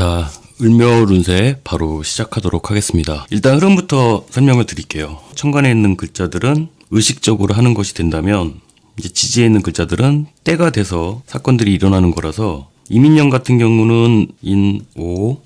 자, 을묘 운세 바로 시작하도록 하겠습니다. 일단 흐름부터 설명을 드릴게요. 천간에 있는 글자들은 의식적으로 하는 것이 된다면 이제 지지에 있는 글자들은 때가 돼서 사건들이 일어나는 거라서 이민년 같은 경우는 인, 오,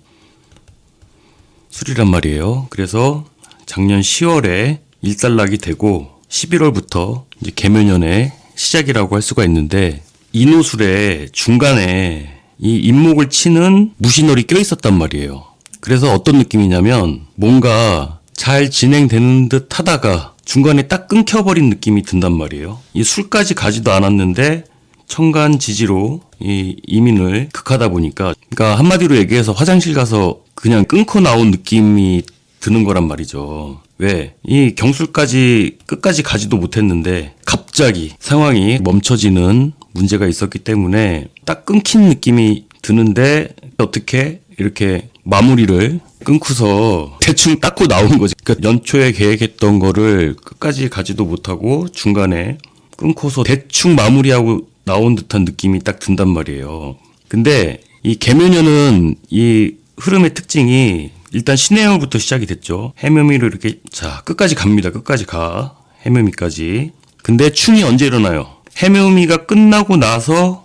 술이란 말이에요. 그래서 작년 10월에 일달락이 되고 11월부터 이제 개묘년의 시작이라고 할 수가 있는데 인호술에 중간에 이 인목을 치는 무신월이 껴 있었단 말이에요. 그래서 어떤 느낌이냐면 뭔가 잘 진행되는 듯 하다가 중간에 딱 끊겨버린 느낌이 든단 말이에요. 이 술까지 가지도 않았는데 천간 지지로 이 이민을 극하다 보니까 그러니까 한마디로 얘기해서 화장실 가서 그냥 끊고 나온 느낌이 드는 거란 말이죠. 왜? 이 경술까지 끝까지 가지도 못했는데 갑자기 상황이 멈춰지는 문제가 있었기 때문에 딱 끊긴 느낌이 드는데 어떻게 이렇게 마무리를 끊고서 대충 닦고 나온 거지. 그러니까 연초에 계획했던 거를 끝까지 가지도 못하고 중간에 끊고서 대충 마무리하고 나온 듯한 느낌이 딱 든단 말이에요. 근데 이 개묘년은 이 흐름의 특징이 일단 신해월부터 시작이 됐죠. 해묘미로 이렇게 자 끝까지 갑니다. 끝까지 가 해묘미까지. 근데 충이 언제 일어나요? 해묘미가 끝나고 나서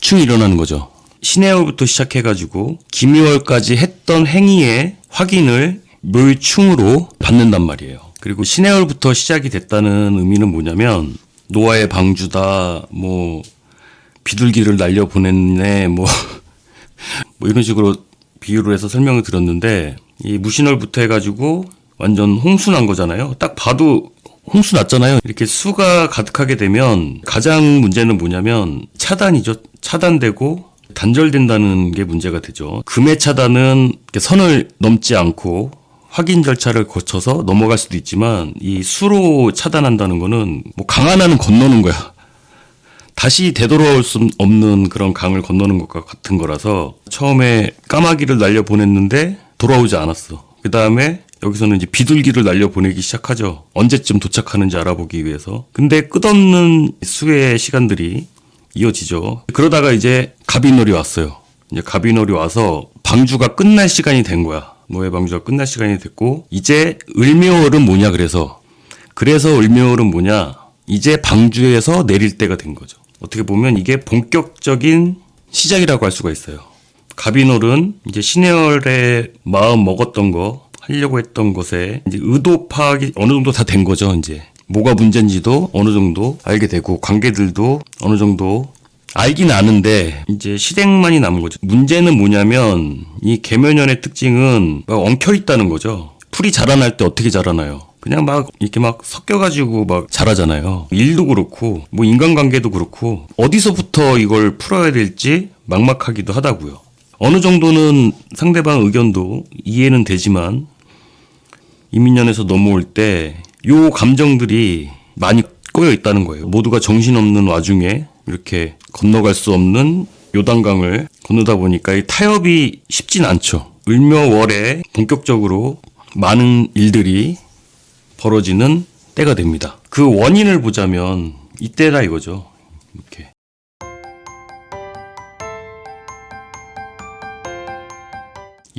충이 일어나는 거죠. 신해월부터 시작해가지고 김유월까지 했던 행위의 확인을 묘일충으로 받는단 말이에요. 그리고 신해월부터 시작이 됐다는 의미는 뭐냐면 노아의 방주다, 뭐 비둘기를 날려 보냈네, 뭐, 뭐 이런 식으로 비유를 해서 설명을 드렸는데 이 무신월부터 해가지고 완전 홍수 난 거잖아요. 딱 봐도 홍수 났잖아요. 이렇게 수가 가득하게 되면 가장 문제는 뭐냐면 차단이죠. 차단되고 단절된다는 게 문제가 되죠. 금의 차단은 선을 넘지 않고 확인 절차를 거쳐서 넘어갈 수도 있지만 이 수로 차단한다는 거는 뭐 강 하나는 건너는 거야. 다시 되돌아올 수 없는 그런 강을 건너는 것과 같은 거라서 처음에 까마귀를 날려 보냈는데 돌아오지 않았어. 그 다음에 여기서는 이제 비둘기를 날려 보내기 시작하죠. 언제쯤 도착하는지 알아보기 위해서. 근데 끝없는 수의 시간들이 이어지죠. 그러다가 이제 가비놀이 왔어요. 이제 가비놀이 와서 방주가 끝날 시간이 된 거야. 노예 방주가 끝날 시간이 됐고 이제 을묘월은 뭐냐 그래서 그래서 을묘월은 뭐냐 이제 방주에서 내릴 때가 된 거죠. 어떻게 보면 이게 본격적인 시작이라고 할 수가 있어요. 가비놀은 이제 신해월에 마음 먹었던 거 하려고 했던 것에 이제 의도 파악이 어느 정도 다 된 거죠. 이제 뭐가 문제인지도 어느 정도 알게 되고 관계들도 어느 정도 알긴 아는데 이제 실행만이 남은 거죠. 문제는 뭐냐면 이 개면연의 특징은 막 엉켜 있다는 거죠. 풀이 자라날 때 어떻게 자라나요? 그냥 막 이렇게 막 섞여가지고 막 자라잖아요. 일도 그렇고 뭐 인간관계도 그렇고 어디서부터 이걸 풀어야 될지 막막하기도 하다고요. 어느 정도는 상대방 의견도 이해는 되지만 이민년에서 넘어올 때 요 감정들이 많이 꼬여 있다는 거예요. 모두가 정신없는 와중에 이렇게 건너갈 수 없는 요단강을 건너다 보니까 이 타협이 쉽진 않죠. 을묘월에 본격적으로 많은 일들이 벌어지는 때가 됩니다. 그 원인을 보자면 이때다 이거죠. 이렇게.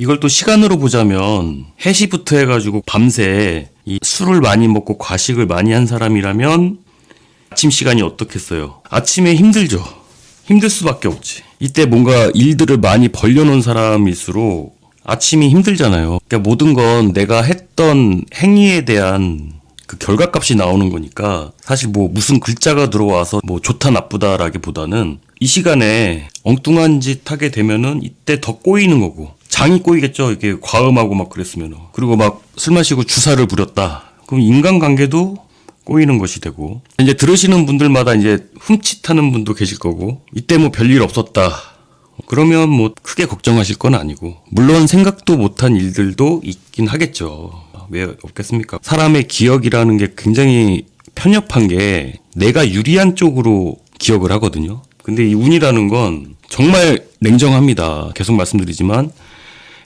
이걸 또 시간으로 보자면 해시부터 해가지고 밤새 이 술을 많이 먹고 과식을 많이 한 사람이라면 아침 시간이 어떻겠어요? 아침에 힘들죠. 힘들 수밖에 없지. 이때 뭔가 일들을 많이 벌려놓은 사람일수록 아침이 힘들잖아요. 그러니까 모든 건 내가 했던 행위에 대한 그 결과값이 나오는 거니까 사실 뭐 무슨 글자가 들어와서 뭐 좋다 나쁘다라기보다는 이 시간에 엉뚱한 짓 하게 되면은 이때 더 꼬이는 거고 장이 꼬이겠죠. 이게 과음하고 막 그랬으면 그리고 막 술 마시고 주사를 부렸다. 그럼 인간관계도 꼬이는 것이 되고 이제 들으시는 분들마다 이제 흠칫하는 분도 계실 거고 이때 뭐 별일 없었다. 그러면 뭐 크게 걱정하실 건 아니고 물론 생각도 못한 일들도 있긴 하겠죠. 왜 없겠습니까? 사람의 기억이라는 게 굉장히 편협한 게 내가 유리한 쪽으로 기억을 하거든요. 근데 이 운이라는 건 정말 냉정합니다. 계속 말씀드리지만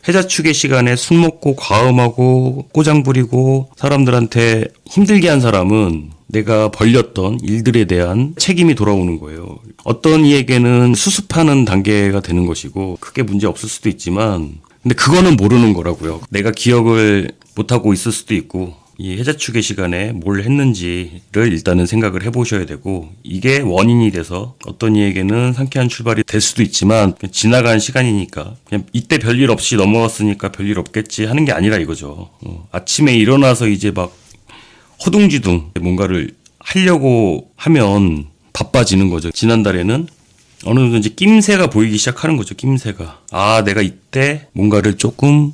해자축의 시간에 술 먹고 과음하고 꼬장 부리고 사람들한테 힘들게 한 사람은 내가 벌렸던 일들에 대한 책임이 돌아오는 거예요. 어떤 이에게는 수습하는 단계가 되는 것이고 크게 문제 없을 수도 있지만 근데 그거는 모르는 거라고요. 내가 기억을 못하고 있을 수도 있고 이 해자 축의 시간에 뭘 했는지를 일단은 생각을 해보셔야 되고 이게 원인이 돼서 어떤 이에게는 상쾌한 출발이 될 수도 있지만 지나간 시간이니까 그냥 이때 별일 없이 넘어갔으니까 별일 없겠지 하는 게 아니라 이거죠. 어, 아침에 일어나서 이제 막 허둥지둥 뭔가를 하려고 하면 바빠지는 거죠. 지난달에는 어느 정도 이제 낌새가 보이기 시작하는 거죠. 낌새가. 아, 내가 이때 뭔가를 조금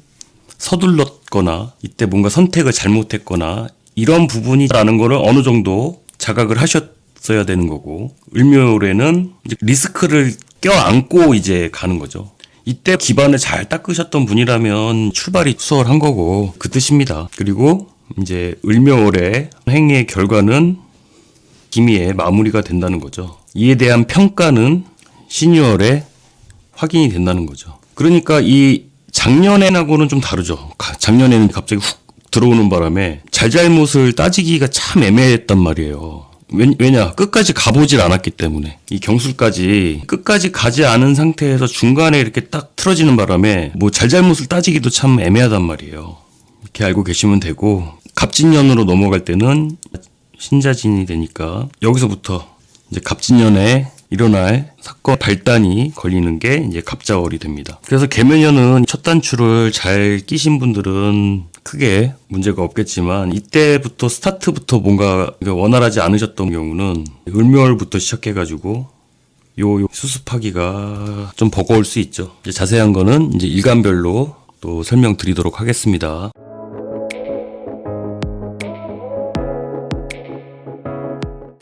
서둘렀거나 이때 뭔가 선택을 잘못했거나 이런 부분이라는 거를 어느 정도 자각을 하셨어야 되는 거고 을묘월에는 이제 리스크를 껴안고 이제 가는 거죠. 이때 기반을 잘 닦으셨던 분이라면 출발이 수월한 거고 그 뜻입니다. 그리고 이제 을묘월의 행위의 결과는 기미에 마무리가 된다는 거죠. 이에 대한 평가는 신유월에 확인이 된다는 거죠. 그러니까 이 작년에하고는 좀 다르죠. 가- 작년에는 갑자기 훅 들어오는 바람에 잘잘못을 따지기가 참 애매했단 말이에요. 왜- 왜냐 끝까지 가보질 않았기 때문에 이 경술까지 끝까지 가지 않은 상태에서 중간에 이렇게 딱 틀어지는 바람에 뭐 잘잘못을 따지기도 참 애매하단 말이에요. 이렇게 알고 계시면 되고 갑진년으로 넘어갈 때는 신자진이 되니까 여기서부터 이제 갑진년에 일어날 사건 발단이 걸리는 게 이제 갑자월이 됩니다. 그래서 개면년은 첫 단추를 잘 끼신 분들은 크게 문제가 없겠지만 이때부터 스타트부터 뭔가 원활하지 않으셨던 경우는 을묘월부터 시작해가지고 요, 요 수습하기가 좀 버거울 수 있죠. 자세한 거는 이제 일간별로 또 설명드리도록 하겠습니다.